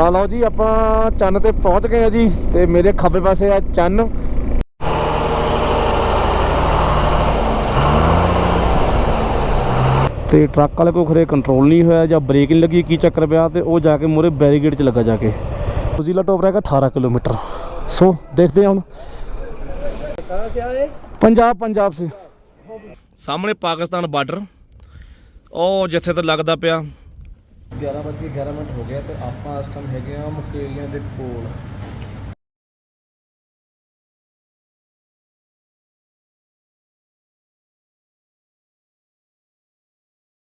ਆ ਲਓ ਜੀ, ਆਪਾਂ ਚੰਨ ਤੇ ਪਹੁੰਚ ਗਏ ਆ ਜੀ ਤੇ ਮੇਰੇ ਖੱਬੇ ਪਾਸੇ ਆ ਚੰਨ। ਤੇ ਟਰੱਕ ਵਾਲੇ ਕੋ ਖਰੇ ਕੰਟਰੋਲ ਨਹੀਂ ਹੋਇਆ ਜਾਂ ਬ੍ਰੇਕ ਨਹੀਂ ਲੱਗੀ, ਕੀ ਚੱਕਰ ਪਿਆ ਤੇ ਉਹ ਜਾ ਕੇ ਮੂਰੇ ਬੈਰੀਗੇਡ 'ਚ ਲੱਗਾ ਜਾ ਕੇ। ਫਜ਼ੀਲਾ ਟੋਪ ਰਹੇਗਾ 18 ਕਿਲੋਮੀਟਰ। ਸੋ, ਦੇਖਦੇ ਹਾਂ ਹੁਣ। ਪੰਜਾਬ ਪੰਜਾਬ ਸੇ। ਸਾਹਮਣੇ ਪਾਕਿਸਤਾਨ ਬਾਰਡਰ ਉਹ ਜਿੱਥੇ ਤੇ ਲੱਗਦਾ ਪਿਆ 11 ਵਜੇ 11 ਮਿੰਟ ਹੋ ਗਿਆ ਤੇ ਆਪਾਂ ਇਸ ਟਾਈਮ ਹੈਗੇ ਆ ਮੁਕੇਰੀਆਂ ਦੇ ਕੋਲ।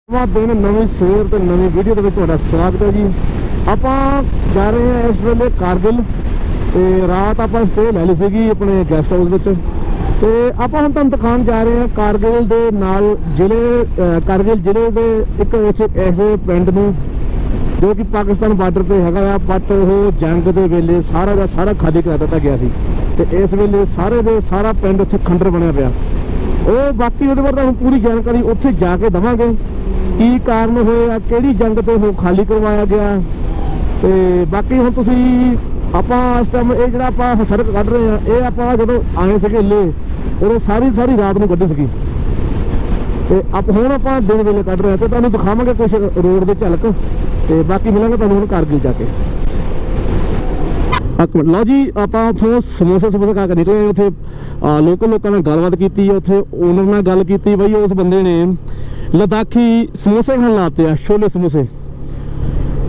ਨਵਾਂ ਦਿਨ ਨਵੀਂ ਸਵੇਰ ਤੇ ਨਵੀਂ ਵੀਡੀਓ ਦੇ ਵਿੱਚ ਤੁਹਾਡਾ ਸਵਾਗਤ ਹੈ ਜੀ। ਆਪਾਂ ਜਾ ਰਹੇ ਹਾਂ ਇਸ ਵੇਲੇ ਕਾਰਗਿਲ ਤੇ ਰਾਤ ਆਪਾਂ ਸਟੇ ਲੈ ਲਈ ਸੀਗੀ ਆਪਣੇ ਗੈਸਟ ਹਾਊਸ ਵਿੱਚ। ਤੇ ਆਪਾਂ ਹੁਣ ਤੁਹਾਨੂੰ ਦਿਖਾਉਣ ਜਾ ਰਹੇ ਹਾਂ ਕਾਰਗਿਲ ਦੇ ਨਾਲ ਜ਼ਿਲ੍ਹੇ ਕਾਰਗਿਲ ਜ਼ਿਲ੍ਹੇ ਦੇ ਇੱਕ ਐਸੇ ਐਸੇ ਪਿੰਡ ਨੂੰ, ਜੋ ਕਿ ਪਾਕਿਸਤਾਨ ਬਾਰਡਰ ਤੇ ਹੈਗਾ ਆ ਬਟ ਉਹ ਜੰਗ ਦੇ ਵੇਲੇ ਸਾਰਾ ਦਾ ਸਾਰਾ ਖਾਲੀ ਕਰਾ ਦਿੱਤਾ ਗਿਆ ਸੀ। ਤੇ ਇਸ ਵੇਲੇ ਸਾਰੇ ਦੇ ਸਾਰਾ ਪਿੰਡ ਉੱਥੇ ਖੰਡਰ ਬਣਿਆ ਪਿਆ। ਉਹ ਬਾਕੀ ਉਹਦੇ ਬਾਰੇ ਤੁਹਾਨੂੰ ਪੂਰੀ ਜਾਣਕਾਰੀ ਉੱਥੇ ਜਾ ਕੇ ਦਵਾਂਗੇ। ਕੀ ਕਾਰਨ ਹੋਏ ਆ ਕਿਹੜੀ ਜੰਗ ਤੇ ਉਹ ਖਾਲੀ ਕਰਵਾਇਆ ਗਿਆ। ਤੇ ਬਾਕੀ ਹੁਣ ਤੁਸੀਂ ਆਪਾਂ ਇਸ ਟਾਈਮ ਇਹ ਜਿਹੜਾ ਆਪਾਂ ਸੜਕ ਕੱਢ ਰਹੇ ਆ ਇਹ ਆਪਾਂ ਜਦੋਂ ਆਏ ਸੀਗੇ ਲੇ, ਉਦੋਂ ਸਾਰੀ ਸਾਰੀ ਰਾਤ ਨੂੰ ਕੱਢੀ ਸੀਗੀ। ਤੇ ਆਪ ਹੁਣ ਆਪਾਂ ਦਿਨ ਵੇਲੇ ਕੱਢ ਰਹੇ ਆ ਤੇ ਤੁਹਾਨੂੰ ਦਿਖਾਵਾਂਗੇ ਕੁਝ ਰੋਡ ਦੇ ਝਲਕ ਤੇ ਬਾਕੀ ਮਿਲਾਂਗੇ ਤੁਹਾਨੂੰ ਹੁਣ ਕਾਰਗਿਲ ਜਾ ਕੇ। ਲਓ ਜੀ, ਆਪਾਂ ਉੱਥੋਂ ਸਮੋਸੇ ਸਮੋਸੇ ਖਾ ਕੇ ਨਿਕਲੇ ਉੱਥੇ। ਲੋਕਲ ਲੋਕਾਂ ਨਾਲ ਗੱਲਬਾਤ ਕੀਤੀ, ਉੱਥੇ ਓਨਰ ਨਾਲ ਗੱਲ ਕੀਤੀ, ਬਈ ਉਸ ਬੰਦੇ ਨੇ ਲਦਾਖੀ ਸਮੋਸੇ ਖਾਣ ਲਾਤੇ ਆ, ਛੋਲੇ ਸਮੋਸੇ।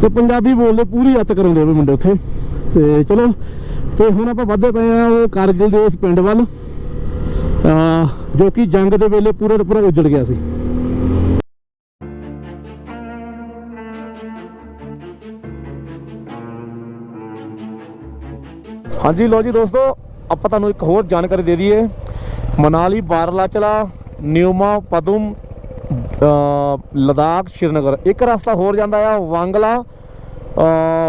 ਤੇ ਪੰਜਾਬੀ ਬੋਲਦੇ ਪੂਰੀ ਅੱਤ ਕਰਾਉਂਦੇ ਵੇ ਮੁੰਡੇ ਉੱਥੇ। ਤੇ ਚਲੋ, ਤੇ ਹੁਣ ਆਪਾਂ ਵੱਧਦੇ ਪਏ ਆ ਉਹ ਕਾਰਗਿਲ ਦੇ ਉਸ ਪਿੰਡ ਵੱਲ। ਜੋ ਕਿ ਜੰਗ ਦੇ ਵੇਲੇ ਪੂਰਾ ਦਾ ਪੂਰਾ ਉੱਜੜ ਗਿਆ ਸੀ। ਹਾਂਜੀ ਲੋ ਜੀ ਦੋਸਤੋ, ਆਪਾਂ ਤੁਹਾਨੂੰ ਇੱਕ ਹੋਰ ਜਾਣਕਾਰੀ ਦੇ ਦਈਏ। ਮਨਾਲੀ ਬਾਰਲਾਚਲਾ ਨਿਊਮਾ, ਪਦਮ ਲਦਾਖ, ਸ਼੍ਰੀਨਗਰ। ਇੱਕ ਰਸਤਾ ਹੋਰ ਜਾਂਦਾ ਆ, ਵਾਂਗਲਾ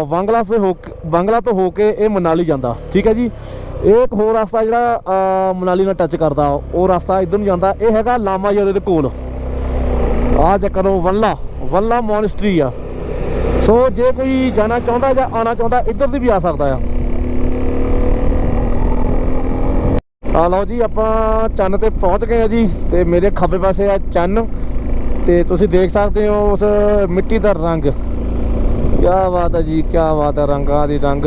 ਵਾਂਗਲਾ ਸੇ ਹੋ ਵਾਂਗਲਾ ਤੋਂ ਹੋ ਕੇ ਇਹ ਮਨਾਲੀ ਜਾਂਦਾ। ਠੀਕ ਹੈ ਜੀ? ਇਹ ਇੱਕ ਹੋਰ ਰਸਤਾ ਜਿਹੜਾ ਮਨਾਲੀ ਨਾਲ ਟੱਚ ਕਰਦਾ, ਉਹ ਰਸਤਾ ਇਧਰ ਨੂੰ ਜਾਂਦਾ। ਇਹ ਹੈਗਾ ਲਾਮਾ ਜੋਰੇ ਦੇ ਕੋਲ। ਆ ਚੱਕਰੋ ਵੱਲਾ ਵੱਲਾ ਮੋਨਸਟਰੀ ਆ। ਸੋ ਜੇ ਕੋਈ ਜਾਣਾ ਚਾਹੁੰਦਾ ਜਾਂ ਆਣਾ ਚਾਹੁੰਦਾ, ਇੱਧਰ ਦੀ ਵੀ ਆ ਸਕਦਾ ਆ। ਆ ਲਓ ਜੀ, ਆਪਾਂ ਚੰਨ ਤੇ ਪਹੁੰਚ ਗਏ ਆ ਜੀ, ਤੇ ਮੇਰੇ ਖੱਬੇ ਪਾਸੇ ਆ ਚੰਨ, ਤੇ ਤੁਸੀਂ ਦੇਖ ਸਕਦੇ ਹੋ ਉਸ ਮਿੱਟੀ ਦਾ ਰੰਗ। ਕੀ ਬਾਤ ਹੈ ਜੀ ਕੀ ਬਾਤ ਹੈ ਰੰਗਾਂ ਦੀ ਰੰਗ।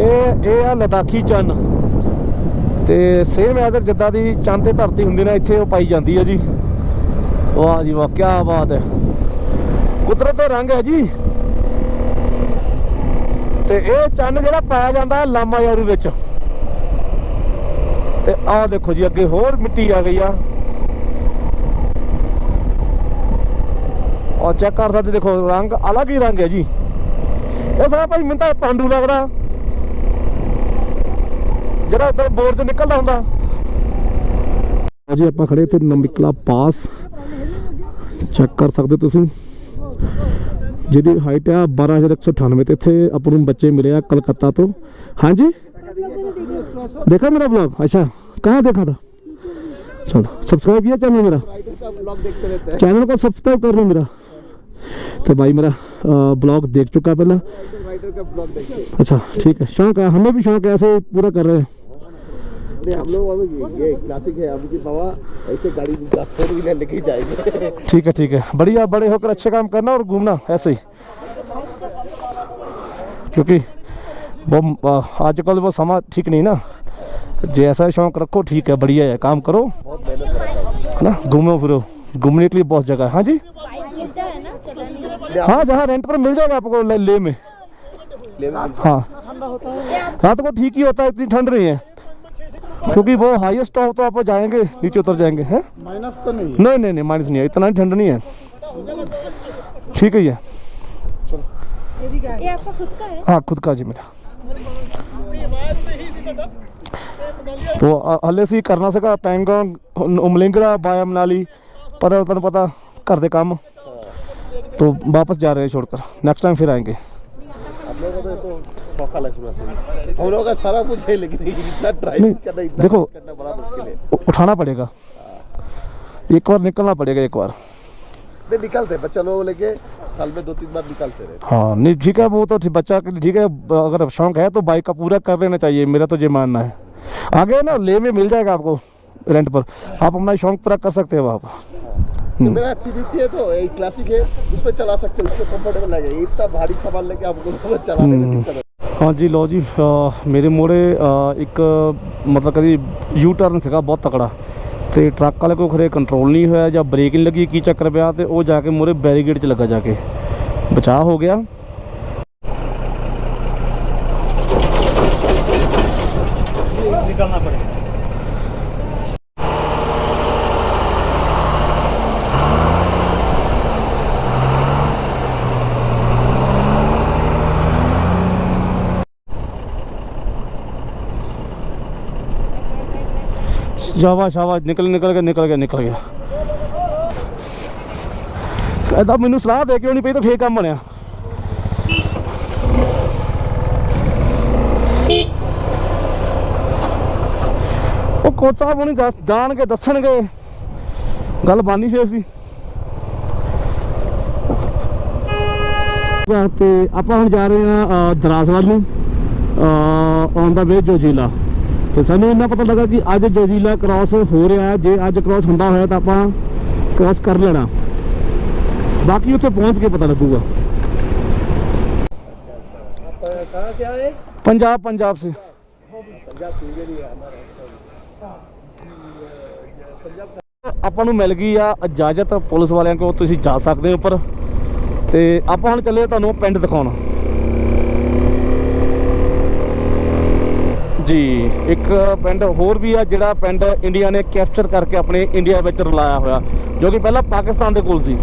ਇਹ ਇਹ ਆ ਲਦਾਖੀ ਚੰਨ। ਤੇ ਸੇਮ ਐਜ਼ਰ ਜਿੱਦਾਂ ਦੀ ਚੰਨ ਤੇ ਧਰਤੀ ਹੁੰਦੀ ਨਾ, ਇੱਥੇ ਉਹ ਪਾਈ ਜਾਂਦੀ ਹੈ ਜੀ। ਵਾਹ ਜੀ ਵਾਹ ਕੀ ਬਾਤ ਹੈ ਕੁਦਰਤ ਦਾ ਰੰਗ ਹੈ ਜੀ। ਤੇ ਇਹ ਚੰਨ ਜਿਹੜਾ ਪਾਇਆ ਜਾਂਦਾ ਹੈ ਲਾਮਾ ਯਾਰੂ ਵਿੱਚ। ਤੇ ਆਹ ਦੇਖੋ ਜੀ, ਅੱਗੇ ਹੋਰ ਮਿੱਟੀ ਆ ਗਈ ਆ। ਔਰ ਚੈੱਕ ਕਰ ਸਕਦੇ ਦੇਖੋ ਰੰਗ ਅਲੱਗ ਹੀ ਰੰਗ ਹੈ ਜੀ ਇਹ ਸਾਰਾ ਭਾਈ ਮੈਨੂੰ ਤਾਂ ਪਾਂਡੂ ਲੱਗਦਾ ਜਿਹੜਾ ਉੱਧਰ ਬੋਰ ਤੋਂ ਨਿਕਲਦਾ ਹੁੰਦਾ ਜੀ ਆਪਾਂ ਖੜੇ ਤੇ ਨਮਿਕਲਾ ਪਾਸ ਚੈੱਕ ਕਰ ਸਕਦੇ ਤੁਸੀਂ ਜਿਹਦੀ ਹਾਈਟ ਆ 12198 ਤੇ ਇੱਥੇ ਆਪਾਂ ਨੂੰ ਬੱਚੇ ਮਿਲੇ ਆ ਕਲਕੱਤਾ ਤੋਂ ਹਾਂਜੀ देखा मेरा ब्लॉग अच्छा कहाँ देखा था चलो सब्सक्राइब किया चैनल मेरा चैनल को सब्सक्राइब कर लो मेरा तो भाई मेरा ब्लॉग देख चुका पहला। अच्छा ठीक है। शौक है हमें भी शौक है ऐसे पूरा कर रहे हैं। है ठीक है ठीक है। बढ़िया बड़े होकर अच्छे काम करना और घूमना ऐसे ही। क्योंकि वो आजकल वो समा ठीक नहीं ना। जैसा शौक रखो ठीक है बढ़िया है काम करो। है ना? घूमो फिरो। घूमने के लिए बहुत जगह है। हाँ जी? हाँ, हाँ जहाँ रेंट पर मिल जाएगा आपको ले, ले में। हाँ। हाँ। तो वो ठीक ही होता है इतनी ठंड रही है। क्योंकि वो हाईएस्ट टॉप तो आप जाएँगे नीचे उतर जाएँगे हैं? माइनस तो नहीं नहीं नहीं नहीं माइनस नहीं है इतना ठंड नहीं है। ठीक है ये। आपका खुद का है? हाँ खुद का जी मेरा। तो हले से करना सका पैंगोंग उमलिंगड़ा बाया मनाली पर तुम पता घर के काम। तो वापस जा रहे हैं छोड़कर। नेक्स्ट टाइम फिर आएँगे। हम लोगों को तो रहा हम लोगों का सारा कुछ है लेकिन इतना ड्राइविंग करना इतना देखो। करना बड़ा मुश्किल है। उठाना पड़ेगा। एक बार निकलना पड़ेगा एक बार। नहीं निकलते बच्चा लोग लेके साल में दो तीन बार निकलते रहते हाँ। नहीं ठीक है वो तो बच्चा के लिए ठीक है अगर शौक है तो बाइक का पूरा कर लेना चाहिए मेरा तो ये मानना है। आगे ना ले में मिल जाएगा आपको रेंट पर। आप अपना शौक पूरा कर सकते हैं वहाँ पर तो मेरा थ्री फिफ्टी है तो एक क्लासिक है उस पर चला सकते हो उसमें कंफर्टेबल लगे इतना भारी सामान लेके हमको लोगों को चलाने में दिक्कत है ਹਾਂ ਜੀ ਲਓ ਜੀ ਅ, ਮੇਰੇ ਮੋੜੇ ਇੱਕ ਮਤਲਬ ਕਦੀ ਯੂ ਟਰਨ ਸੀਗਾ ਬਹੁਤ ਤਕੜਾ ਤੇ ਟਰੱਕ ਵਾਲੇ ਕੋਲ ਖਰੇ ਕੰਟਰੋਲ ਨਹੀਂ ਹੋਇਆ ਜਾਂ ਬ੍ਰੇਕ ਨਹੀਂ ਲੱਗੀ ਕੀ ਚੱਕਰ ਪਿਆ ਤੇ ਉਹ ਜਾ ਕੇ ਮੋਰੇ ਬੈਰੀਗੇਡ 'ਚ ਲੱਗਾ ਜਾ ਕੇ ਬਚਾਅ ਹੋ ਗਿਆ निकलना पड़ेगा ਸ਼ਾਬਾਸ਼ ਸ਼ਾਬਾਸ਼ ਨਿਕਲ ਨਿਕਲ ਗਿਆ ਨਿਕਲ ਗਿਆ ਨਿਕਲ ਗਿਆ। ਐਦਾਂ ਮੈਨੂੰ ਸਲਾਹ ਦੇ ਕੇ ਆਉਣੀ ਪਈ ਤਾਂ ਫੇਰ ਕੰਮ ਬਣਿਆ। ਉਹ ਕੋਚ ਸਾਹਿਬ ਹੁਣੀ ਦੱਸ ਜਾਣਗੇ, ਦੱਸਣਗੇ। ਗੱਲ ਬਾਨੀ ਫੇਰ ਦੀ ਤੇ ਆਪਾਂ ਹੁਣ ਜਾ ਰਹੇ ਹਾਂ ਦਰਾਸਵਾਲ ਨੂੰ ਔਨ ਦਾ ਵੇ ਜੋਜੀਲਾ ਤੇ ਸਾਨੂੰ ਇੰਨਾ ਪਤਾ ਲੱਗਾ ਕਿ ਅੱਜ ਜੋਜੀਲਾ ਕ੍ਰਾਸ ਹੋ ਰਿਹਾ ਹੈ ਜੇ ਅੱਜ ਕ੍ਰਾਸ ਹੁੰਦਾ ਹੋਇਆ ਤਾਂ ਆਪਾਂ ਕ੍ਰਾਸ ਕਰ ਲੈਣਾ ਬਾਕੀ ਉੱਥੇ ਪਹੁੰਚ ਕੇ ਪਤਾ ਲੱਗੂਗਾ कहाँ से आए ਪੰਜਾਬ ਪੰਜਾਬ ਸੇ ਆਪਾਂ ਨੂੰ ਮਿਲ ਗਈ ਆ ਇਜਾਜ਼ਤ ਪੁਲਿਸ ਵਾਲਿਆਂ ਕੋਲ ਤੁਸੀਂ ਜਾ ਸਕਦੇ ਹੋ ਉੱਪਰ ਤੇ ਆਪਾਂ ਹੁਣ ਚੱਲੇ ਤੁਹਾਨੂੰ ਪਿੰਡ ਦਿਖਾਉਣ ਜੀ, ਇੱਕ ਪਿੰਡ ਹੋਰ ਵੀ ਆ ਜਿਹੜਾ ਪਿੰਡ ਇੰਡੀਆ ਨੇ ਕੈਪਚਰ ਕਰਕੇ ਆਪਣੇ ਇੰਡੀਆ ਵਿੱਚ ਰਲਾਇਆ ਹੋਇਆ, ਜੋ ਕਿ ਪਹਿਲਾਂ ਪਾਕਿਸਤਾਨ ਦੇ ਕੋਲ ਸੀ।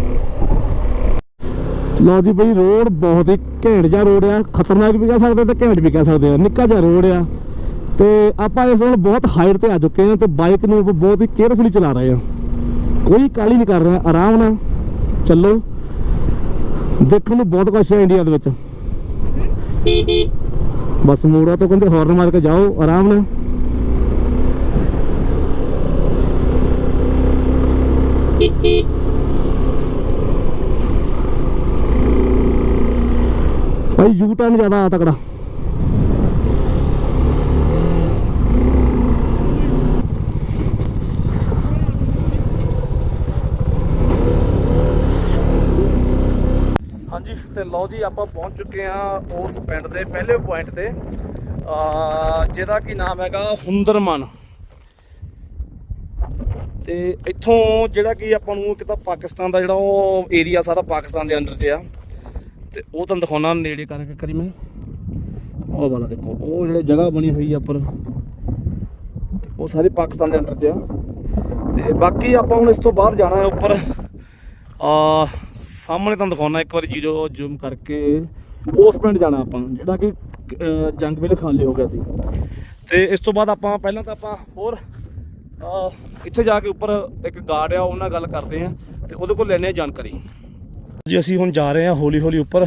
ਲਓ ਜੀ ਬਈ, ਰੋਡ ਬਹੁਤ ਹੀ ਘੈਂਟ ਜਿਹਾ ਰੋਡ ਆ। ਖਤਰਨਾਕ ਵੀ ਕਹਿ ਸਕਦੇ ਤੇ ਘੈਂਟ ਵੀ ਕਹਿ ਸਕਦੇ ਆ। ਨਿੱਕਾ ਜਿਹਾ ਰੋਡ ਆ। ਤੇ ਆਪਾਂ ਇਸ ਨਾਲ ਬਹੁਤ ਹਾਈਟ ਤੇ ਆ ਚੁੱਕੇ ਆ ਤੇ ਬਾਈਕ ਨੂੰ ਬਹੁਤ ਹੀ ਕੇਅਰਫੁਲੀ ਚਲਾ ਰਹੇ ਆ। ਕੋਈ ਕਾਲੀ ਨਹੀਂ ਕਰ ਰਿਹਾ, ਆਰਾਮ ਨਾਲ ਚੱਲੋ। ਦੇਖਣ ਨੂੰ ਬਹੁਤ ਕੁਛ ਹੈ ਇੰਡੀਆ ਦੇ ਵਿੱਚ। ਬਸ ਮੋੜਾ ਤੋਂ ਕਹਿੰਦੇ ਹਾਰਨ ਮਾਰ ਕੇ ਜਾਓ, ਆਰਾਮ ਨਾਲ। ਭਾਈ ਯੂ ਟਰਨ ਜ਼ਿਆਦਾ ਆ ਤਕੜਾ ਹਾਂਜੀ ਤੇ ਲਓ ਜੀ, ਆਪਾਂ ਪਹੁੰਚ ਚੁੱਕੇ ਆ ਉਸ ਪਿੰਡ ਦੇ ਪਹਿਲੇ ਪੁਆਇੰਟ ਤੇ। ਆ ਜਿਹਦਾ ਕੀ ਨਾਮ ਹੈਗਾ? ਹੁੰਦਰਮਨ। ਤੇ ਇੱਥੋਂ ਜਿਹੜਾ ਕਿ ਆਪਾਂ ਨੂੰ ਇੱਕ ਤਾਂ ਪਾਕਿਸਤਾਨ ਦਾ ਜਿਹੜਾ ਉਹ ਏਰੀਆ ਸਾਰਾ ਪਾਕਿਸਤਾਨ ਦੇ ਅੰਡਰ 'ਚ ਆ। ਤੇ ਉਹ ਤੁਹਾਨੂੰ ਦਿਖਾਉਣਾ ਨੇੜੇ ਕਰਕੇ ਕਰੀ ਮੈਂ। ਉਹ ਵਾਲਾ ਦੇਖੋ, ਉਹ ਜਿਹੜੇ ਜਗ੍ਹਾ ਬਣੀ ਹੋਈ ਆ ਉੱਪਰ, ਉਹ ਸਾਰੇ ਪਾਕਿਸਤਾਨ ਦੇ ਅੰਡਰ 'ਚ ਆ। ਤੇ ਬਾਕੀ ਆਪਾਂ ਹੁਣ ਇਸ ਤੋਂ ਬਾਅਦ ਜਾਣਾ ਹੈ ਉੱਪਰ। ਆ ਸਾਹਮਣੇ ਤੁਹਾਨੂੰ ਦਿਖਾਉਣਾ ਇੱਕ ਵਾਰੀ ਜੀਰੋ ਜ਼ੂਮ ਕਰਕੇ ਉਸ ਪਿੰਡ ਜਾਣਾ ਆਪਾਂ ਜਿਹੜਾ ਕਿ ਅਹ, ਜੰਗ ਵੇਲੇ ਖਾਲੀ ਹੋ ਗਿਆ ਸੀ। ਤੇ ਇਸ ਤੋਂ ਬਾਅਦ ਆਪਾਂ ਪਹਿਲਾਂ ਤਾਂ ਆਪਾਂ ਹੋਰ ਇੱਥੇ ਜਾ ਕੇ ਉੱਪਰ ਇੱਕ ਗਾਰਡ ਆ ਉਹਨਾਂ ਨਾਲ ਗੱਲ ਕਰਦੇ ਆ ਤੇ ਉਹਦੇ ਕੋਲ ਲੈਣੇ ਆ ਜਾਣਕਾਰੀ। ਜੀ ਅਸੀਂ ਹੁਣ ਜਾ ਰਹੇ ਹਾਂ ਹੌਲੀ ਹੌਲੀ ਉੱਪਰ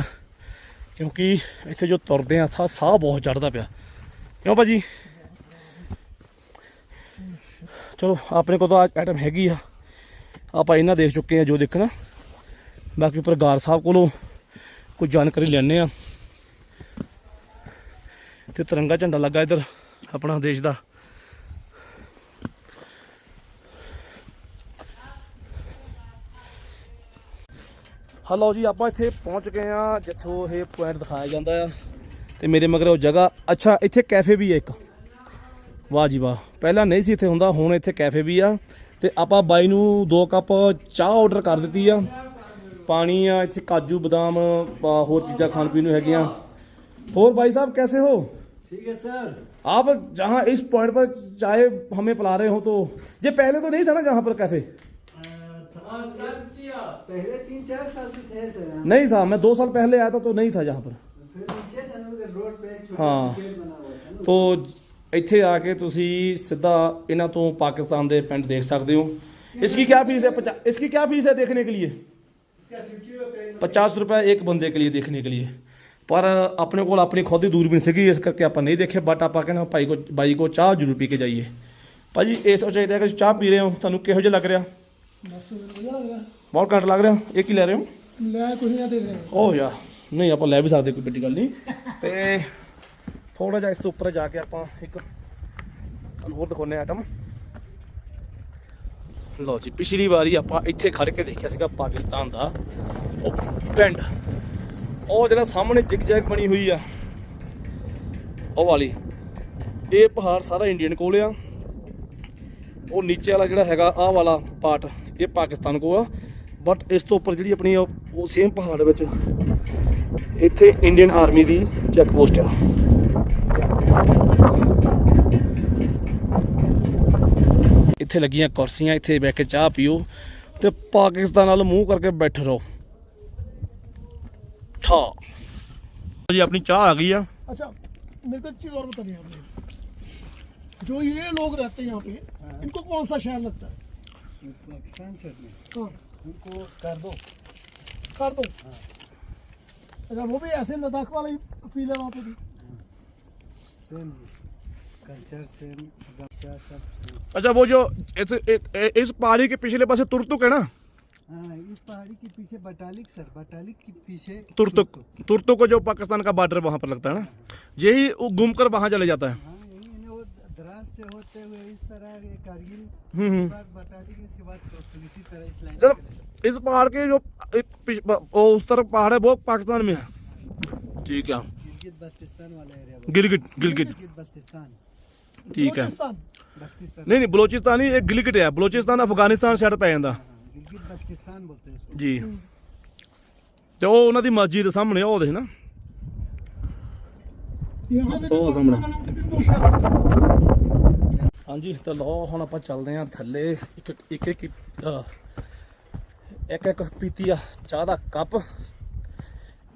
ਕਿਉਂਕਿ ਇੱਥੇ ਜੋ ਤੁਰਦੇ ਆ ਸਾਹ ਸਾਹ ਬਹੁਤ ਚੜਦਾ ਪਿਆ। ਕਿਉਂ ਭਾਜੀ? ਚਲੋ ਆਪਣੇ ਕੋਲ ਤਾਂ ਆਈਟਮ ਹੈਗੀ ਆ। ਆਪਾਂ ਇਹਨਾਂ ਦੇਖ ਚੁੱਕੇ ਆ ਜੋ ਦੇਖਣਾ। ਬਾਕੀ ਉੱਪਰ ਗਾਰ ਸਾਹਿਬ ਕੋਲੋਂ ਕੁਝ ਜਾਣਕਾਰੀ ਲੈਣੇ ਆ ਤੇ ਤਿਰੰਗਾ ਝੰਡਾ ਲੱਗਾ ਇੱਧਰ ਆਪਣਾ ਦੇਸ਼ ਦਾ। ਹਲੋ ਜੀ, ਆਪਾਂ ਇੱਥੇ ਪਹੁੰਚ ਗਏ ਆ ਜਿੱਥੋਂ ਇਹ ਪੁਆਇੰਟ ਦਿਖਾਇਆ ਜਾਂਦਾ ਆ। ਤੇ ਮੇਰੇ ਮਗਰ ਉਹ ਜਗ੍ਹਾ, ਅੱਛਾ, ਇੱਥੇ ਕੈਫੇ ਵੀ ਹੈ ਇੱਕ। ਵਾਹ ਜੀ ਵਾਹ, ਪਹਿਲਾਂ ਨਹੀਂ ਸੀ ਇੱਥੇ ਹੁੰਦਾ, ਹੁਣ ਇੱਥੇ ਕੈਫੇ ਵੀ ਆ। ਤੇ ਆਪਾਂ ਬਾਈ ਨੂੰ ਦੋ ਕੱਪ ਚਾਹ ਆਰਡਰ ਕਰ ਦਿੱਤੀ ਆ। ਪਾਣੀ ਆ ਇੱਥੇ ਕਾਜੂ ਬਦਾਮ ਆ, ਹੋਰ ਚੀਜ਼ਾਂ ਖਾਣ ਪੀਣ ਨੂੰ ਹੈਗੀਆਂ ਹੋਰ भाई साहब कैसे हो ठीक है सर आप जहाँ इस पॉइंट पर चाय हमें पिला रहे हो तो ये पहले तो नहीं था ना जहाँ पर कैफे पहले तीन चार साल से थे सर हम। नहीं था मैं दो साल पहले आया था तो नहीं था यहाँ पर फिर नीचे था ना उनके रोड पे एक छोटा हाँ। सा शेड बना हुआ था ना तो ਇੱਥੇ ਆ ਕੇ ਤੁਸੀਂ ਸਿੱਧਾ ਇਹਨਾਂ ਤੋਂ ਪਾਕਿਸਤਾਨ ਦੇ ਪਿੰਡ ਦੇਖ ਸਕਦੇ ਹੋ ਇਸ ਕੀ ਕੀ ਫੀਸ ਹੈ 50 ਇਸ ਕੀ ਕੀ ਫੀਸ ਹੈ ਦੇਖਣੇ ਕੇ ਲਈ 50 रुपए ਇੱਕ ਬੰਦੇ ਕੇ लिए देखने के लिए। पर अपने को अपनी खुद ही दूरबीन ਸੀਗੀ ਇਸ ਕਰਕੇ ਆਪਾਂ ਨਹੀਂ ਦੇਖੇ ਬਟ ਆਪਾਂ ਕਹਿੰਦਾ ਭਾਈ ਕੋ ਬਾਈ ਕੋ ਚਾਹ ਜ਼ਰੂਰ ਪੀ ਕੇ ਜਾਈਏ ਭਾਜੀ ਇਸ ਵਿੱਚ ਚਾਹੀਦਾ ਕਿ ਚਾਹ ਪੀ ਰਹੇ ਹੋ ਤੁਹਾਨੂੰ ਕਿਹੋ ਜਿਹਾ ਲੱਗ ਰਿਹਾ ਬਹੁਤ ਘੱਟ ਲੱਗ ਰਿਹਾ ਇਹ ਕੀ ਲੈ ਰਹੇ ਹੋ ਲੈ ਕੁਝ ਨਹੀਂ ਦੇ ਰਹੇ ਓ ਯਾ ਨਹੀਂ ਆਪਾਂ ਲੈ ਵੀ ਸਕਦੇ ਕੋਈ ਵੱਡੀ ਗੱਲ ਨਹੀਂ ਤੇ ਥੋੜਾ ਜਿਹਾ ਇਸ ਤੋਂ ਉੱਪਰ ਜਾ ਕੇ ਆਪਾਂ ਇੱਕ ਹੋਰ ਦਿਖਾਉਨੇ ਆਟਮ ਲਓ ਜੀ, ਪਿਛਲੀ ਵਾਰੀ ਆਪਾਂ ਇੱਥੇ ਖੜ ਕੇ ਦੇਖਿਆ ਸੀਗਾ ਪਾਕਿਸਤਾਨ ਦਾ। ਉਹ ਪਿੰਡ, ਉਹ ਜਿਹੜਾ ਸਾਹਮਣੇ ਜਿਗ ਜੈਗ ਬਣੀ ਹੋਈ ਆ, ਉਹ ਵਾਲੀ। ਇਹ ਪਹਾੜ ਸਾਰਾ ਇੰਡੀਅਨ ਕੋਲ ਆ। ਉਹ ਨੀਚੇ ਵਾਲਾ ਜਿਹੜਾ ਹੈਗਾ, ਆਹ ਵਾਲਾ ਪਾਰਟ ਇਹ ਪਾਕਿਸਤਾਨ ਕੋਲ ਆ। ਬਟ ਇਸ ਤੋਂ ਉੱਪਰ ਜਿਹੜੀ ਆਪਣੀ ਉਹ ਉਹ ਸੇਮ ਪਹਾੜ ਵਿੱਚ, ਇੱਥੇ ਇੰਡੀਅਨ ਆਰਮੀ ਦੀ ਚੈੱਕ ਪੋਸਟ ਆ। ਇੱਥੇ ਲੱਗੀਆਂ ਕੁਰਸੀਆਂ ਇੱਥੇ ਬਹਿ ਕੇ ਚਾਹ ਪੀਓ ਤੇ ਪਾਕਿਸਤਾਨ ਨਾਲ ਮੂੰਹ ਕਰਕੇ ਬੈਠੇ ਰਹੋ ਠਾ ਜੀ ਆਪਣੀ ਚਾਹ ਆ ਗਈ ਆ अच्छा मेरे को एक चीज और बतानी है आपने जो ये लोग रहते हैं यहाँ पे इनको कौन सा शहर लगता है पाकिस्तान से में हाँ उनको कर दो कर दो अच्छा वो भी ऐसे लद्दाख वाला ही फील है वहाँ पे भी सेम कल्चर सेम भाषा सब सेम अच्छा वो जो इस इस- पहाड़ी के पिछले पास तुरतुक है ना? हाँ इस पहाड़ी के पीछे बटालिक सर बटालिक के पीछे तुरतुक। तुरतुक को जो पाकिस्तान का बॉर्डर वहाँ पर लगता है ना? यही वो घूम कर वहाँ चले जाता है। हाँ यही है ना वो द्रास से होते हुए इस तरह कारगिल हम्म, हम्म। बटालिक इसके फिरोजपुर, इसी पहाड़ के जो वो उस तरफ़ पहाड़ है वो पाकिस्तान में है। ठीक है। गिलगित गिलगिट गिलगित बल्तिस्तान ठीक है पाकिस्तान बल्तिस्तान नहीं नहीं बलोचिस्तान ही एक गिलगिट है बलोचिस्तान अफगानिस्तान साइड ਪੈ ਜਾਂਦਾ हाँ, गिलगित बल्तिस्तान बोलते हैं उसको ਜੀ ਤੇ ਉਹ ਉਹਨਾਂ ਦੀ ਮਸਜਿਦ ਸਾਹਮਣੇ ਉਹ ਦੇਖ ਨਾ यहाँ पे ओ, सामने। लेकिन दो शहर लगते हैं। ਹਾਂਜੀ ਤਾਂ ਲਓ ਹੁਣ ਆਪਾਂ ਚੱਲਦੇ ਆਂ ਥੱਲੇ ਇੱਕ ਇੱਕ ਇੱਕ ਅਹ, ਇੱਕ ਇੱਕ ਪੀਤੀ ਆ ਚਾਹ ਦਾ ਕੱਪ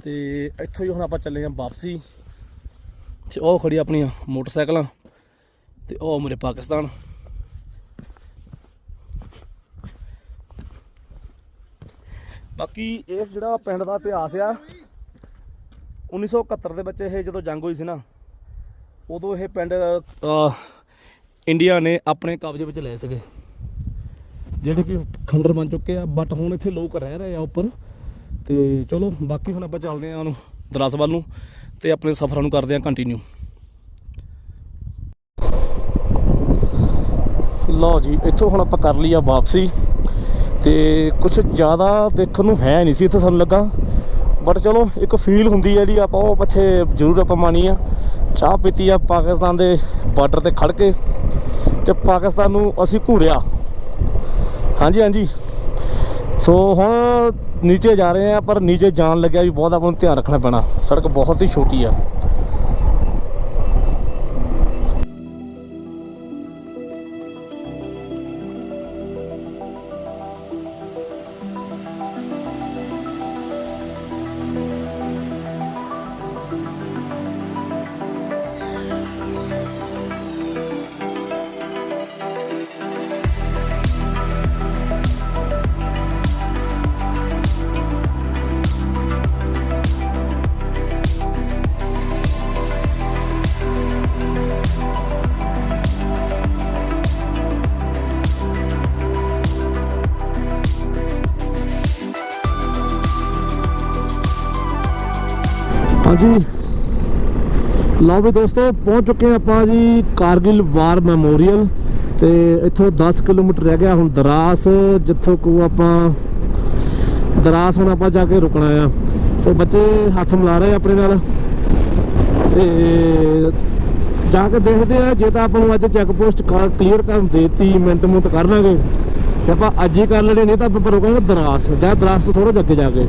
ਤੇ ਇੱਥੋਂ ਹੀ ਹੁਣ ਆਪਾਂ ਚੱਲੇ ਆਂ ਵਾਪਸੀ ਤੇ ਉਹ ਖੜੀ ਆਪਣੀਆਂ ਮੋਟਰਸਾਈਕਲਾਂ ਤੇ ਉਹ ਮੇਰੇ ਪਾਕਿਸਤਾਨ। ਬਾਕੀ ਇਸ ਜਿਹੜਾ ਪਿੰਡ ਦਾ ਇਤਿਹਾਸ ਆ 1971 ਦੇ ਵਿੱਚ ਇਹ ਜਦੋਂ ਜੰਗ ਹੋਈ ਸੀ ਨਾ, ਉਦੋਂ ਇਹ ਪਿੰਡ ਇੰਡੀਆ ਨੇ ਆਪਣੇ ਕਬਜ਼ੇ ਵਿੱਚ ਲਏ ਸੀਗੇ। ਜਿਹੜੇ ਕਿ ਖੰਡਰ ਬਣ ਚੁੱਕੇ ਆ ਬਟ ਹੁਣ ਇੱਥੇ ਲੋਕ ਰਹਿ ਰਹੇ ਆ ਉੱਪਰ। ਤੇ ਚਲੋ, ਬਾਕੀ ਹੁਣ ਆਪਾਂ ਚੱਲਦੇ ਆ ਉਹਨੂੰ ਦਰਾਸ ਵੱਲ ਨੂੰ, ਤੇ ਆਪਣੇ ਸਫ਼ਰਾਂ ਨੂੰ ਕਰਦੇ ਆ ਕੰਟੀਨਿਊ ਲਓ ਜੀ, ਇੱਥੋਂ ਹੁਣ ਆਪਾਂ ਕਰ ਲਈ ਆ ਵਾਪਸੀ। ਤੇ ਕੁਝ ਜ਼ਿਆਦਾ ਦੇਖਣ ਨੂੰ ਹੈ ਨਹੀਂ ਸੀ ਇੱਥੇ ਸਾਨੂੰ ਲੱਗਾ। ਬਟ ਚਲੋ, ਇੱਕ ਫੀਲ ਹੁੰਦੀ ਹੈ ਜਿਹੜੀ ਆਪਾਂ, ਉਹ ਇੱਥੇ ਜ਼ਰੂਰ ਆਪਾਂ ਮਾਣੀ ਆ ਚਾਹ ਪੀਤੀ ਆ ਪਾਕਿਸਤਾਨ ਦੇ ਬਾਰਡਰ ਤੇ ਖੜ ਕੇ। ਤੇ ਪਾਕਿਸਤਾਨ ਨੂੰ ਅਸੀਂ ਘੂਰਿਆ। ਹਾਂਜੀ ਹਾਂਜੀ। ਸੋ ਹੁਣ ਨੀਚੇ ਜਾ ਰਹੇ ਆ, ਪਰ ਨੀਚੇ ਜਾਣ ਲੱਗਿਆ ਵੀ ਬਹੁਤ ਆਪਾਂ ਨੂੰ ਧਿਆਨ ਰੱਖਣਾ ਪੈਣਾ। ਸੜਕ ਬਹੁਤ ਹੀ ਛੋਟੀ ਆ। ਹਾਂਜੀ। ਲਓ ਵੀ ਦੋਸਤੋ, ਪਹੁੰਚ ਚੁੱਕੇ ਹਾਂ ਆਪਾਂ ਜੀ ਕਾਰਗਿਲ ਵਾਰ ਮੈਮੋਰੀਅਲ ਤੇ ਇੱਥੋਂ 10 ਕਿਲੋਮੀਟਰ ਰਹਿ ਗਿਆ ਹੁਣ ਦਰਾਸ, ਜਿੱਥੋਂ ਕੋ ਆਪਾਂ ਦਰਾਸ ਹੁਣ ਆਪਾਂ ਜਾ ਕੇ ਰੁਕਣਾ ਆ। ਸੋ ਬੱਚੇ, ਹੱਥ ਮਿਲਾ ਰਹੇ ਆਪਣੇ ਨਾਲ। ਤੇ ਜਾ ਕੇ ਦੇਖਦੇ ਆ, ਜੇ ਤਾਂ ਆਪਾਂ ਨੂੰ ਅੱਜ ਚੈੱਕ ਪੋਸਟ ਕਲੀਅਰ ਕਰਨ ਦੇਤੀ, ਮਿੰਟ ਮੁੰਟ ਕਰ ਲਾਂਗੇ। ਤੇ ਆਪਾਂ ਅੱਜ ਹੀ ਕਰ ਲੈਣੇ, ਨਹੀਂ ਤਾਂ ਆਪਾਂ ਰੁਕਾਂਗੇ ਦਰਾਸ, ਜਾਂ ਦਰਾਸ ਤੋਂ ਥੋੜਾ ਅੱਗੇ ਜਾ ਕੇ।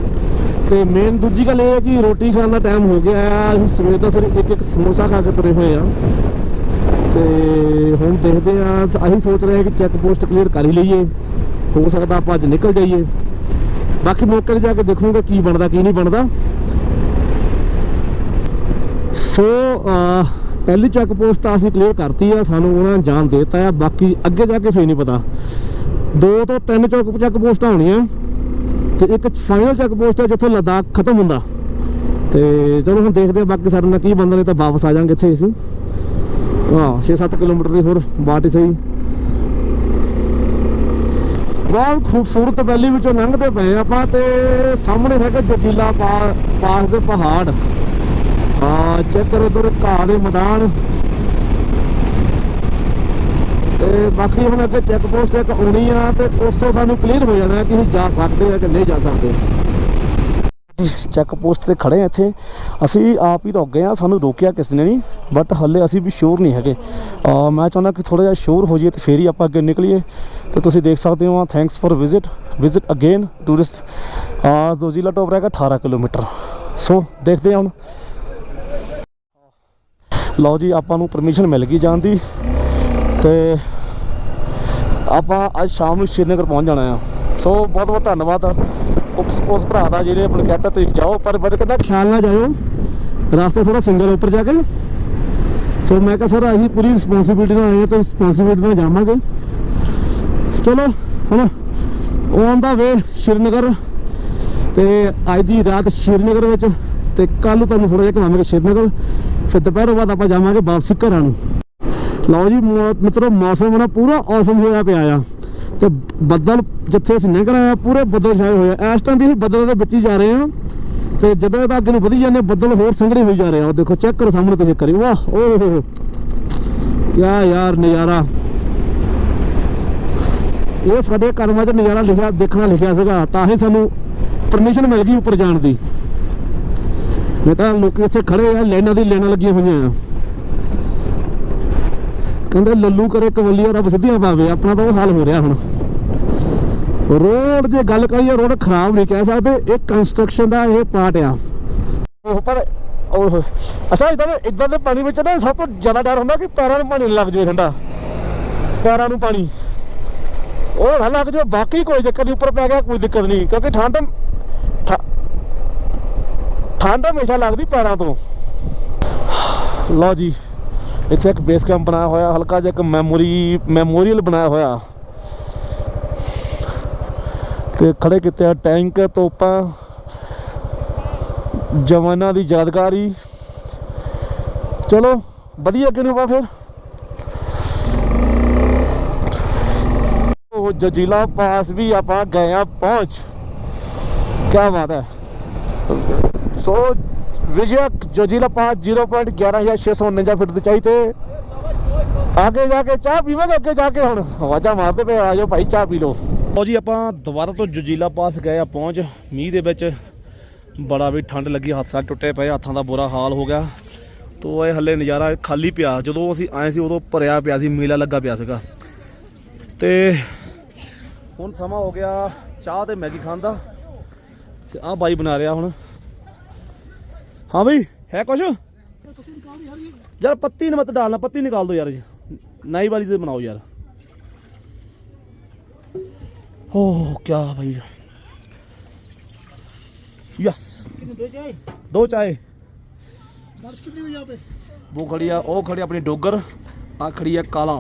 ਤੇ ਮੇਨ ਦੂਜੀ ਗੱਲ ਇਹ ਹੈ ਕਿ ਰੋਟੀ ਖਾਣ ਦਾ ਟਾਈਮ ਹੋ ਗਿਆ ਆ ਅਸੀਂ ਸਵੇਰ ਦਾ ਸਿਰਫ ਇੱਕ ਇੱਕ ਸਮੋਸਾ ਖਾ ਕੇ ਤੁਰੇ ਹੋਏ ਆ ਤੇ ਹੁਣ ਦੇਖਦੇ ਆ ਅਸੀਂ ਸੋਚ ਰਹੇ ਹਾਂ ਕਿ ਚੈੱਕ ਪੋਸਟ ਕਲੀਅਰ ਕਰ ਹੀ ਲਈਏ। ਹੋ ਸਕਦਾ ਆਪਾਂ ਅੱਜ ਨਿਕਲ ਜਾਈਏ। ਬਾਕੀ ਮੌਕੇ ਤੇ ਜਾ ਕੇ ਦੇਖੂਗੇ ਕੀ ਬਣਦਾ, ਕੀ ਨਹੀਂ ਬਣਦਾ। ਸੋ ਪਹਿਲੀ ਚੈੱਕ ਪੋਸਟ ਤਾਂ ਅਸੀਂ ਕਲੀਅਰ ਕਰਤੀ ਆ, ਸਾਨੂੰ ਉਹਨਾਂ ਨੇ ਜਾਣ ਦੇ ਦਿੱਤਾ ਆ। ਬਾਕੀ ਅੱਗੇ ਜਾ ਕੇ ਫੇਰ ਨਹੀਂ ਪਤਾ। ਦੋ ਤੋਂ ਤਿੰਨ ਚੌਕ ਚੈੱਕ ਪੋਸਟਾਂ ਹੋਣੀਆਂ। ਤੇ ਇੱਕ ਫਾਈਨਲ ਚੈੱਕ ਪੋਸਟ ਹੈ ਜਿੱਥੋਂ ਲਦਾਖ ਖਤਮ ਹੁੰਦਾ। ਤੇ ਚਲੋ ਹੁਣ ਦੇਖਦੇ ਆ ਬਾਕੀ ਸਾਡੇ ਨਾਲ ਕੀ ਬੰਦਾ ਨੇ ਤਾਂ ਵਾਪਸ ਆ ਜਾਾਂਗੇ ਇੱਥੇ ਅਸੀਂ। ਹਾਂ 6-7 ਕਿਲੋਮੀਟਰ ਦੀ ਹੋਰ ਬਾਟ ਹੀ ਸਹੀ। ਬਹੁਤ ਖੂਬਸੂਰਤ ਵੈਲੀ ਵਿੱਚੋਂ ਲੰਘਦੇ ਪਏ ਆਪਾਂ ਤੇ ਸਾਹਮਣੇ ਹੈਗਾ ਜਟੀਲਾ ਪਾ- ਪਾਸ ਦੇ ਪਹਾੜ। ਹਾਂ ਚੈੱਕ ਕਰੋ ਤੁਰ ਘਾਹ ਦੇ ਮੈਦਾਨ। ਤੇ ਬਾਕੀ ਹੁਣ ਅੱਗੇ ਚੈੱਕ ਪੋਸਟ ਇੱਕ ਆਉਣੀ ਆ ਤੇ ਉਸ ਤੋਂ ਸਾਨੂੰ ਕਲੀਅਰ ਹੋ ਜਾਣਾ ਕਿ ਅਸੀਂ ਜਾ ਸਕਦੇ ਆ ਕਿ ਨਹੀਂ ਜਾ ਸਕਦੇ। ਚੈੱਕ ਪੋਸਟ ਤੇ ਖੜੇ ਆ ਇੱਥੇ। ਅਸੀਂ ਆਪ ਹੀ ਰੁਕ ਗਏ ਆ, ਸਾਨੂੰ ਰੋਕਿਆ ਕਿਸੇ ਨੇ ਨਹੀਂ ਬਟ ਹੱਲੇ ਅਸੀਂ ਵੀ ਸ਼ੋਰ ਨਹੀਂ ਹੈਗੇ। ਅਹ ਮੈਂ ਚਾਹੁੰਦਾ ਕਿ ਥੋੜਾ ਜਿਹਾ ਸ਼ੋਰ ਹੋ ਜਾਈਏ ਤੇ ਫੇਰ ਹੀ ਆਪਾਂ ਅੱਗੇ ਨਿਕਲੀਏ। ਤੇ ਤੁਸੀਂ ਦੇਖ ਸਕਦੇ ਹੋ thanks for visit visit again tourist ਆ ਜ਼ੋਜ਼ੀਲਾ ਟੋਪ ਰਹੇਗਾ 18 ਕਿਲੋਮੀਟਰ। ਸੋ ਦੇਖਦੇ ਹਾਂ ਹੁਣ। ਲਓ ਜੀ, ਆਪਾਂ ਨੂੰ ਪਰਮਿਸ਼ਨ ਮਿਲ ਗਈ ਜਾਣ ਦੀ। ਤੇ ਆਪਾਂ ਅੱਜ ਸ਼ਾਮ ਨੂੰ ਸ਼੍ਰੀਨਗਰ ਪਹੁੰਚ ਜਾਣਾ ਆ। ਸੋ ਬਹੁਤ ਬਹੁਤ ਧੰਨਵਾਦ ਉਸ ਭਰਾ ਦਾ ਜਿਹਨੇ ਆਪਣ ਕਹਿਤਾ ਤੁਸੀਂ ਜਾਓ, ਪਰ ਬੜੇ ਕਹਿੰਦਾ ਖਿਆਲ ਨਾਲ ਜਾਇਓ। ਰਸਤਾ ਥੋੜਾ ਸਿੰਗਲ ਉੱਪਰ ਜਾ ਕੇ। ਸੋ ਮੈਂ ਕਿਹਾ, ਸਰ, ਅਸੀਂ ਪੂਰੀ ਰਿਸਪੌਂਸਿਬਿਲਟੀ ਨਾਲ ਆਏ ਹਾਂ ਰਿਸਪੌਂਸਿਬਿਲਟੀ ਨਾਲ ਜਾਵਾਂਗੇ। ਚਲੋ, ਹੁਣ ਔਨ ਦਾ ਵੇ ਸ਼੍ਰੀਨਗਰ ਤੇ ਅੱਜ ਦੀ ਰਾਤ ਸ਼੍ਰੀਨਗਰ ਵਿੱਚ ਤੇ ਕੱਲ ਨੂੰ ਤੁਹਾਨੂੰ ਥੋੜਾ ਜਿਹਾ ਘੁਮਾਵਾਂਗੇ ਸ਼੍ਰੀਨਗਰ। ਫਿਰ ਦੁਪਹਿਰ ਬਾਅਦ ਆਪਾਂ ਜਾਵਾਂਗੇ ਵਾਪਸੀ ਘਰਾਂ ਨੂੰ। ਲਓ ਜੀ ਮਤਲਬ ਮੌਸਮ ਨਾ ਪੂਰਾ ਔਸਮ ਹੋਇਆ ਪਿਆ ਆ। ਤੇ ਬੱਦਲ ਜਿੱਥੇ ਅਸੀਂ ਨਿਕਲ ਆਏ ਪੂਰੇ ਬੱਦਲ ਛਾਏ ਹੋਏ ਆ। ਇਸ ਟਾਈਮ ਵੀ ਅਸੀਂ ਬੱਦਲਾਂ ਦੇ ਵਿੱਚ ਹੀ ਜਾ ਰਹੇ ਆ। ਤੇ ਜਦੋਂ ਇਹਦਾ ਅੱਗੇ ਨੂੰ ਵਧੀ ਜਾਂਦੇ ਬੱਦਲ ਹੋਰ ਸੰਘਣੇ ਹੋਈ ਜਾ ਰਹੇ ਆ। ਉਹ ਦੇਖੋ ਚੈੱਕ ਕਰੋ ਸਾਹਮਣੇ ਤੁਸੀਂ ਕਰੀ ਵਾਹ ਓਹ ਹੋ ਹੋ ਯਾਰ ਨਜ਼ਾਰਾ। ਇਹ ਸਾਡੇ ਕਰਮਾਂ 'ਚ ਨਜ਼ਾਰਾ ਲਿਖਿਆ, ਦੇਖਣਾ ਲਿਖਿਆ ਸੀਗਾ, ਤਾਂ ਹੀ ਸਾਨੂੰ ਪਰਮਿਸ਼ਨ ਮਿਲ ਗਈ ਉੱਪਰ ਜਾਣ ਦੀ। ਮੈਂ ਤਾਂ ਲੋਕੀ ਇੱਥੇ ਖੜੇ ਆ, ਲਾਈਨਾਂ ਦੀ ਲਾਈਨਾਂ ਲੱਗੀਆਂ ਹੋਈਆਂ ਆ। ਕਹਿੰਦੇ ਲੱਲੂ ਕਰੇ ਕਵਲੀਆ ਰੱਬ ਸਿੱਧੀਆਂ ਪਾਵੇ ਆਪਣਾ ਤਾਂ ਉਹ ਹਾਲ ਹੋ ਰਿਹਾ ਹੁਣ। ਰੋਡ ਜੇ ਗੱਲ ਕਰੀਏ, ਰੋਡ ਖਰਾਬ ਨਹੀਂ ਕਹਿ ਸਕਦੇ, ਇਹ ਕੰਸਟਰਕਸ਼ਨ ਦਾ ਇਹ ਪਾਰਟ ਆ। ਉਹ ਪਰ ਉਹ, ਅੱਛਾ ਇਦਾਂ ਇਦਾਂ ਦੇ ਪਾਣੀ ਵਿੱਚ ਨਾ ਸਭ ਤੋਂ ਜ਼ਿਆਦਾ ਡਰ ਹੁੰਦਾ ਕਿ ਪੈਰਾਂ ਨੂੰ ਪਾਣੀ ਨਾ ਲੱਗ ਜਾਵੇ ਠੰਡਾ। ਪੈਰਾਂ ਨੂੰ ਪਾਣੀ। ਉਹ ਨਾ ਲੱਗ ਜਾਵੇ, ਬਾਕੀ ਕੋਈ ਚੱਕਰ ਨਹੀਂ ਉੱਪਰ ਪੈ ਗਿਆ, ਕੋਈ ਦਿੱਕਤ ਨਹੀਂ ਕਿਉਂਕਿ ਠੰਡ ਠੰਡ ਹਮੇਸ਼ਾ ਲੱਗਦੀ ਪੈਰਾਂ ਤੋਂ। ਲਓ ਜੀ ਇੱਥੇ ਇੱਕ ਬੇਸ ਕੈਂਪ ਬਣਾਇਆ ਹੋਇਆ, ਹਲਕਾ ਜਿਹਾ ਇੱਕ ਮੈਮੋਰੀ ਮੈਮੋਰੀਅਲ ਬਣਾਇਆ ਹੋਇਆ। ਤੇ ਖੜੇ ਕੀਤੇ ਆ ਟੈਂਕ ਤੋਪਾਂ, ਜਵਾਨਾਂ ਦੀ ਯਾਦਗਾਰੀ। ਚਲੋ, ਵਧੀਆ ਅੱਗੇ ਨੂੰ ਫਿਰ? ਉਹ ਜਜੀਲਾ ਪਾਸ ਵੀ ਆਪਾਂ ਗਏ ਆ ਪਹੁੰਚ। ਕੀ ਬਾਤ ਹੈ। ਸੋ ਵਿਜੇ ਜਜੀਲਾ ਪਾਸ 0.11649 ਫੁੱਟ ਦੀ ਚਾਹੀ ਤੇ। ਅੱਗੇ ਜਾ ਕੇ ਚਾਹ ਪੀਵਾਂਗੇ, ਅੱਗੇ ਜਾ ਕੇ ਹੁਣ ਆਵਾਜ਼ਾਂ ਮਾਰਦੇ ਪਏ ਆ ਜਾਓ ਭਾਈ, ਚਾਹ ਪੀ ਲਓ। ਲਓ ਜੀ, ਆਪਾਂ ਦੁਬਾਰਾ ਤੋਂ ਜਜੀਲਾ ਪਾਸ ਗਏ ਆ ਪਹੁੰਚ। ਮੀਂਹ ਦੇ ਵਿੱਚ ਬੜਾ ਵੀ ਠੰਡ ਲੱਗੀ, ਹੱਥ ਸਾਹ ਟੁੱਟੇ ਪਏ, ਹੱਥਾਂ ਦਾ ਬੁਰਾ ਹਾਲ ਹੋ ਗਿਆ। ਤੋ ਇਹ ਹੱਲੇ ਨਜ਼ਾਰਾ ਖਾਲੀ ਪਿਆ। ਜਦੋਂ ਅਸੀਂ ਆਏ ਸੀ, ਉਦੋਂ ਭਰਿਆ ਪਿਆ ਸੀ, ਮੇਲਾ ਲੱਗਾ ਪਿਆ ਸੀਗਾ। ਤੇ ਹੁਣ ਸਮਾਂ ਹੋ ਗਿਆ ਚਾਹ ਤੇ ਮੈਗੀ ਖਾਣ ਦਾ। ਤੇ ਆਹ ਬਾਈ ਬਣਾ ਰਿਹਾ ਹੁਣ। हाँ भाई है कुछ यार पत्ती न मत डालना पत्ती निकाल दो यार नई वाली से बनाओ यार ओह क्या भाई यस दो चाय बारिश कितनी हुई यहाँ पे वो खड़ी है वो खड़ी है अपनी डोगर आ खड़ी है काला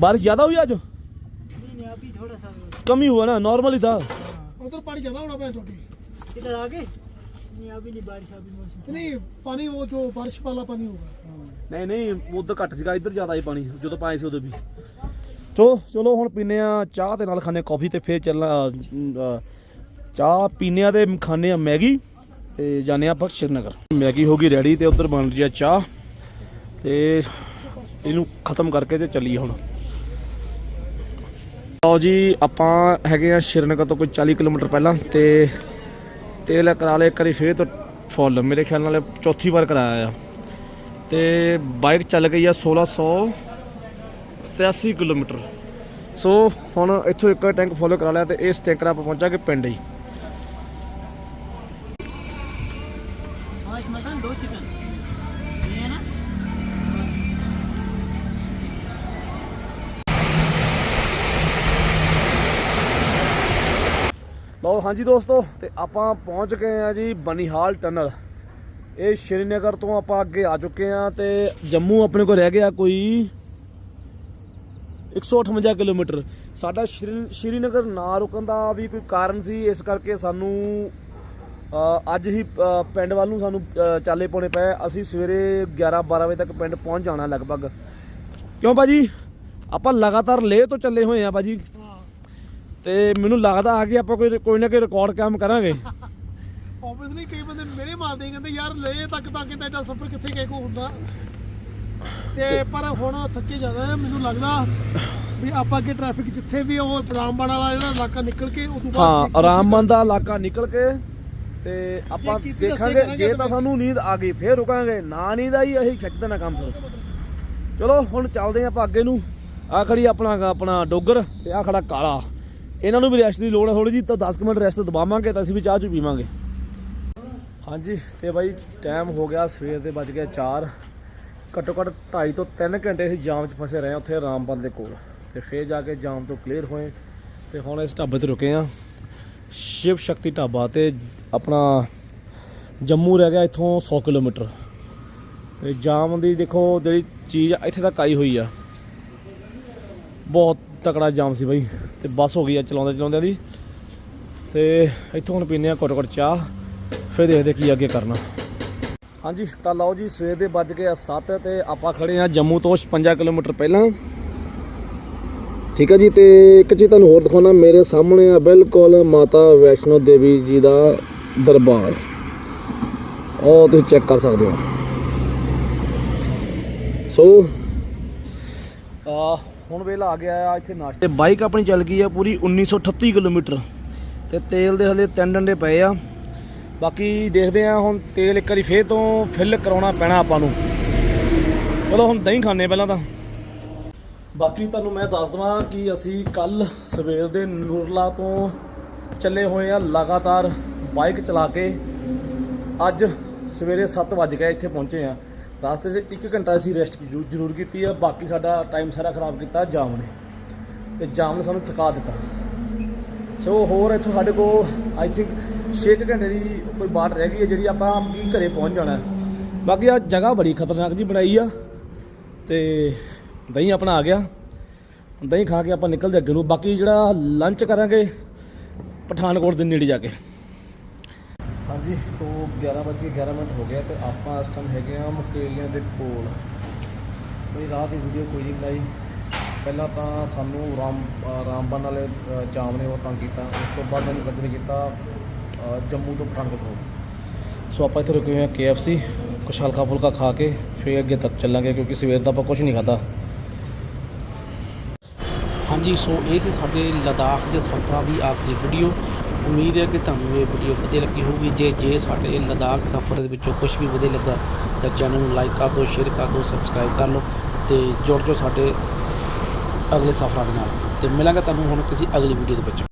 बारिश ज्यादा हुई आज अभी थोड़ा सा कम ही हुआ ना नॉर्मल ही था उधर पानी ज्यादा होना पे छोटी इधर आगे नहीं अभी नहीं बारिश अभी मौसम नहीं पानी वो जो बारिश वाला पानी होगा ਨਹੀਂ ਨਹੀਂ ਉਧਰ ਘੱਟ ਸੀਗਾ ਇੱਧਰ ਜ਼ਿਆਦਾ ਹੀ ਪਾਣੀ ਜਦੋਂ ਪਾਏ ਸੀ ਉਦੋਂ ਵੀ ਚਲੋ ਚਲੋ ਹੁਣ ਪੀਨੇ ਆ ਚਾਹ ਦੇ ਨਾਲ ਖਾਣੇ ਕਾਫੀ ਤੇ ਫੇਰ ਚੱਲਣਾ ਅ, ਅ, ਚਾਹ ਪੀਨੇ ਆ ਤੇ ਖਾਣੇ ਆ ਮੈਗੀ ਤੇ ਜਾਣੇ ਆ ਆਪਾਂ ਸ਼੍ਰੀਨਗਰ ਮੈਗੀ ਹੋ ਗਈ ਰੈਡੀ ਤੇ ਉਧਰ ਬਣ ਰਹੀ ਆ ਚਾਹ ਤੇ ਇਹਨੂੰ ਖਤਮ ਕਰਕੇ ਤੇ ਚੱਲੀਏ ਹੁਣ ਲਓ ਜੀ ਆਪਾਂ ਹੈਗੇ ਆ ਸ਼੍ਰੀਨਗਰ ਤੋਂ ਕੋਈ 40 ਕਿਲੋਮੀਟਰ ਪਹਿਲਾਂ ਤੇ ਤੇਲ ਕਰਾ ਲਿਆ ਇੱਕ ਵਾਰੀ ਫੇਰ ਤੋਂ ਫੁੱਲ। ਮੇਰੇ ਖਿਆਲ ਨਾਲ ਚੌਥੀ ਵਾਰ ਕਰਾਇਆ ਆ। ਤੇ ਬਾਈਕ ਚੱਲ ਗਈ ਆ 1683 ਕਿਲੋਮੀਟਰ। ਸੋ ਹੁਣ ਇੱਥੋਂ ਇੱਕ ਟੈਂਕ ਫੁੱਲ ਕਰਾ ਲਿਆ ਤੇ ਇਸ ਟੈਂਕਰ ਆਪਾਂ ਪਹੁੰਚਾਂਗੇ ਪਿੰਡ ਹੀ। ਲਓ ਹਾਂਜੀ ਦੋਸਤੋ, ਤੇ ਆਪਾਂ ਪਹੁੰਚ ਗਏ ਆ ਜੀ ਬਨੀਹਾਲ ਟਨਲ। ਇਹ ਸ਼੍ਰੀਨਗਰ ਤੋਂ ਆਪਾਂ ਅੱਗੇ ਆ ਚੁੱਕੇ ਆ ਤੇ ਜੰਮੂ ਆਪਣੇ ਕੋਲ ਰਹਿ ਗਿਆ ਕੋਈ 158 ਕਿਲੋਮੀਟਰ। ਸਾਡਾ ਸ਼੍ਰੀ ਸ਼੍ਰੀਨਗਰ ਨਾ ਰੁਕਣ ਦਾ ਵੀ ਕੋਈ ਕਾਰਨ ਸੀ, ਇਸ ਕਰਕੇ ਸਾਨੂੰ ਅੱਜ ਹੀ ਪਿੰਡ ਵੱਲ ਨੂੰ ਸਾਨੂੰ ਚਾਲੇ ਪਾਉਣੇ ਪਏ। ਅਸੀਂ ਸਵੇਰੇ 11 12 ਵਜੇ ਤੱਕ ਪਿੰਡ ਪਹੁੰਚ ਜਾਣਾ ਲਗਭਗ। ਕਿਉਂ ਭਾਜੀ? ਆਪਾਂ ਲਗਾਤਾਰ ਲੇਹ ਤੋਂ ਚੱਲੇ ਹੋਏ ਆ ਬਾਜੀ ਹਾਂ ਤੇ ਮੈਨੂੰ ਲੱਗਦਾ ਆ ਕਿ ਆਪਾਂ ਕੋਈ ਕੋਈ ਨਾ ਕੋਈ ਰਿਕਾਰਡ ਕੰਮ ਕਰਾਂਗੇ। ਆਬਵੀਅਸਲੀ ਕਈ ਬੰਦੇ ਮੇਰੇ ਮਾਰਦੇ ਹੀ ਕਹਿੰਦੇ ਯਾਰ ਲੈ ਤੱਕ ਤਾਂ ਕਿਤੇ ਐਡਾ ਸਫ਼ਰ ਕਿੱਥੇ ਗਏ ਕੋ ਹੁੰਦਾ। ਤੇ ਪਰ ਹੁਣ ਥੱਕੇ ਜ਼ਿਆਦਾ ਆ ਮੈਨੂੰ ਲੱਗਦਾ ਵੀ ਆਪਾਂ ਅੱਗੇ ਟ੍ਰੈਫਿਕ ਜਿੱਥੇ ਵੀ ਉਹ ਰਾਮਬਾਣ ਵਾਲਾ ਜਿਹੜਾ ਇਲਾਕਾ ਨਿਕਲ ਕੇ ਤੋਂ ਬਾਅਦ ਹਾਂ ਆਰਾਮਮੰਦ ਦਾ ਇਲਾਕਾ ਨਿਕਲ ਕੇ ਤੇ ਆਪਾਂ ਦੇਖਾਂਗੇ ਜੇ ਤਾਂ ਤਾਂ। ਸਾਨੂੰ ਨੀਂਦ ਆ ਗਈ ਫੇਰ ਰੁਕਾਂਗੇ। ਨਾ ਨੀਂਦ ਆਈ ਅਸੀਂ ਖਿੱਚ ਦੇਣਾ ਕੰਮ ਫਿਰ। ਚਲੋ ਹੁਣ ਚੱਲਦੇ ਆਪਾਂ ਅੱਗੇ ਨੂੰ। ਆ ਖੜੀ ਆਪਣਾ ਆਪਣਾ ਡੋਗਰ ਤੇ ਆ ਖੜਾ ਕਾਲਾ। ਇਹਨਾਂ ਨੂੰ ਵੀ ਰੈਸਟ ਦੀ ਲੋੜ ਹੈ ਥੋੜੀ ਜੀ ਤਾਂ 10 ਕੁ ਮਿੰਟ ਰੈਸਟ ਦਬਾਵਾਂਗੇ ਤਾਂ ਅਸੀਂ ਵੀ ਚਾਹ ਚੂ ਪੀਵਾਂਗੇ। ਹਾਂਜੀ ਤੇ ਬਾਈ ਟਾਈਮ ਹੋ ਗਿਆ ਸਵੇਰ ਦੇ ਵੱਜ ਗਿਆ 4 ਘੱਟੋ ਘੱਟ 2.5 ਤੋਂ 3 ਘੰਟੇ ਅਸੀਂ ਜਾਮ 'ਚ ਫਸੇ ਰਹੇ ਹਾਂ ਉੱਥੇ ਰਾਮਬਨ ਦੇ ਕੋਲ। ਤੇ ਫੇਰ ਜਾ ਕੇ ਜਾਮ ਤੋਂ ਕਲੀਅਰ ਹੋਏ। ਤੇ ਹੁਣ ਇਸ ਢਾਬੇ ਤੇ ਰੁਕੇ ਆ ਸ਼ਿਵ ਸ਼ਕਤੀ ਢਾਬਾ ਤੇ ਆਪਣਾ ਜੰਮੂ ਰਹਿ ਗਿਆ ਇੱਥੋਂ 100 ਕਿਲੋਮੀਟਰ। ਤੇ ਜਾਮ ਦੀ ਦੇਖੋ ਜਿਹੜੀ ਚੀਜ਼ ਆ, ਇੱਥੇ ਤੱਕ ਆਈ ਹੋਈ ਆ। ਬਹੁਤ ਤਕੜਾ ਜਾਮ ਸੀ ਬਾਈ, ਤੇ ਬੱਸ ਹੋ ਗਈ ਆ ਚਲਾਉਂਦੇ ਚਲਾਉਂਦਿਆਂ ਦੀ। ਤੇ ਇੱਥੋਂ ਹੁਣ ਪੀਨੇ ਆ ਘੁੱਟ ਘੁੱਟ ਚਾਹ, ਫਿਰ ਦੇਖਦੇ ਕੀ ਅੱਗੇ ਕਰਨਾ। ਹਾਂਜੀ, ਤਾਂ ਲਓ ਜੀ, ਸਵੇਰ ਦੇ ਵੱਜ ਗਏ 7 ਤੇ ਆਪਾਂ ਖੜੇ ਆ ਜੰਮੂ ਤੋਂ 56 ਕਿਲੋਮੀਟਰ ਪਹਿਲਾਂ। ਠੀਕ ਹੈ ਜੀ, ਤੇ ਇੱਕ ਚੀਜ਼ ਤੁਹਾਨੂੰ ਹੋਰ ਦਿਖਾਉਣਾ, ਮੇਰੇ ਸਾਹਮਣੇ ਆ ਬਿਲਕੁਲ ਮਾਤਾ ਵੈਸ਼ਨੋ ਦੇਵੀ ਜੀ ਦਾ ਦਰਬਾਰ। ਉਹ ਤੁਸੀਂ ਚੈੱਕ ਕਰ ਸਕਦੇ ਹੋ। ਸੋ, ਆ ਹੁਣ ਵੇਲਾ ਆ ਗਿਆ ਆ, ਇੱਥੇ ਨਾਸ਼ਤੇ। ਤੇ ਬਾਈਕ ਆਪਣੀ ਚੱਲ ਗਈ ਆ ਪੂਰੀ 1938 ਕਿਲੋਮੀਟਰ। ਤੇ ਤੇਲ ਦੇ ਹਲੇ ਤਿੰਨ ਡੰਡੇ ਪਏ ਆ। ਬਾਕੀ ਦੇਖਦੇ ਆ ਹੁਣ ਤੇਲ ਇੱਕ ਵਾਰੀ ਫੇਰ ਤੋਂ ਫਿਲ ਕਰਾਉਣਾ ਪੈਣਾ ਆਪਾਂ ਨੂੰ। ਚਲੋ ਹੁਣ ਦਹੀਂ ਖਾਣੇ ਪਹਿਲਾਂ ਤਾਂ। ਬਾਕੀ ਤੁਹਾਨੂੰ ਮੈਂ ਦੱਸ ਦਵਾਂ ਕਿ ਅਸੀਂ ਕੱਲ ਸਵੇਰ ਦੇ ਨੂਰਲਾ ਤੋਂ ਚੱਲੇ ਹੋਏ ਆ ਲਗਾਤਾਰ ਬਾਈਕ ਚਲਾ ਕੇ। ਅੱਜ ਸਵੇਰੇ 7 ਵਜ ਗਏ ਇੱਥੇ ਪਹੁੰਚੇ ਆ। ਰਸਤੇ 'ਚ 1 ਘੰਟਾ ਅਸੀਂ ਰੈਸਟ ਜ਼ਰੂਰ ਕੀਤੀ ਆ, ਬਾਕੀ ਸਾਡਾ ਟਾਈਮ ਸਾਰਾ ਖਰਾਬ ਕੀਤਾ ਜਾਮ ਨੇ ਤੇ ਜਾਮ ਨੇ ਸਾਨੂੰ ਥਕਾ ਦਿੱਤਾ। ਸੋ ਹੋਰ ਇੱਥੋਂ ਸਾਡੇ ਕੋਲ ਆਈ ਥਿੰਕ 6 ਘੰਟੇ ਦੀ ਕੋਈ ਬਾਟ ਰਹਿ ਗਈ ਹੈ ਜਿਹੜੀ ਆਪਾਂ ਕੀ ਘਰੇ ਪਹੁੰਚ ਜਾਣਾ ਬਾਕੀ ਆ ਜਗ੍ਹਾ ਬੜੀ ਖਤਰਨਾਕ ਜੀ ਬਣਾਈ ਆ। ਤੇ ਦਹੀਂ ਆਪਣਾ ਆ ਗਿਆ। ਦਹੀਂ ਖਾ ਕੇ ਆਪਾਂ ਨਿਕਲਦੇ ਅੱਗੇ ਨੂੰ। ਬਾਕੀ ਜਿਹੜਾ ਲੰਚ ਕਰਾਂਗੇ ਪਠਾਨਕੋਟ ਦੇ ਨੇੜੇ ਜਾ ਕੇ। ਹਾਂਜੀ, ਤੋਂ 11 ਵਜੇ 11 ਮਿੰਟ ਹੋ ਗਿਆ ਤੇ ਆਪਾਂ ਇਸ ਟਾਈਮ ਹੈਗੇ ਆ ਮੁਕੇਲੀਆਂ ਦੇ ਕੋਲ। ਕੋਈ ਰਾਤ ਦੀ ਵੀਡੀਓ ਕੋਈ ਨਹੀਂ ਬਣਾਈ। ਪਹਿਲਾਂ ਤਾਂ ਸਾਨੂੰ ਰਾਮ ਰਾਮਬਨ ਵਾਲੇ ਜਾਮ ਨੇ ਉਹ ਤੰਗ ਕੀਤਾ। ਉਸ ਤੋਂ ਬਾਅਦ ਮੈਨੂੰ ਕੰਟੀਨਿਊ ਕੀਤਾ ਜੰਮੂ ਤੋਂ ਪਠਾਨਕੋਟ ਤੋਂ ਸੋ ਆਪਾਂ ਇੱਥੇ ਰੁਕੇ ਹੋਏ ਆ KFC ਕੁਛ ਹਲਕਾ ਫੁਲਕਾ ਖਾ ਕੇ ਫਿਰ ਅੱਗੇ ਤੱਕ ਚੱਲਾਂਗੇ ਕਿਉਂਕਿ ਸਵੇਰ ਦਾ ਆਪਾਂ ਕੁਝ ਨਹੀਂ ਖਾਧਾ। ਹਾਂਜੀ, ਸੋ ਇਹ ਸੀ ਸਾਡੇ ਲਦਾਖ ਦੇ ਸਫ਼ਰਾਂ ਦੀ ਆਖਰੀ ਵੀਡੀਓ ਉਮੀਦ ਹੈ ਕਿ ਤੁਹਾਨੂੰ ਇਹ ਵੀਡੀਓ ਵਧੀਆ ਲੱਗੀ ਹੋਊਗੀ। ਜੇ ਜੇ ਸਾਡੇ ਲਦਾਖ ਸਫ਼ਰ ਦੇ ਵਿੱਚੋਂ ਕੁਝ ਵੀ ਵਧੀਆ ਲੱਗਾ, ਤਾਂ ਚੈਨਲ ਨੂੰ ਲਾਈਕ ਕਰ ਦਿਓ ਸ਼ੇਅਰ ਕਰ ਦਿਓ ਸਬਸਕ੍ਰਾਈਬ ਕਰ ਲਓ ਤੇ ਜੁੜ ਜਾਓ ਸਾਡੇ ਅਗਲੇ ਸਫ਼ਰਾਂ ਦੇ ਨਾਲ। ਤੇ ਮਿਲਾਂਗਾ ਤੁਹਾਨੂੰ ਹੁਣ ਕਿਸੇ ਅਗਲੀ ਵੀਡੀਓ ਦੇ ਵਿੱਚ।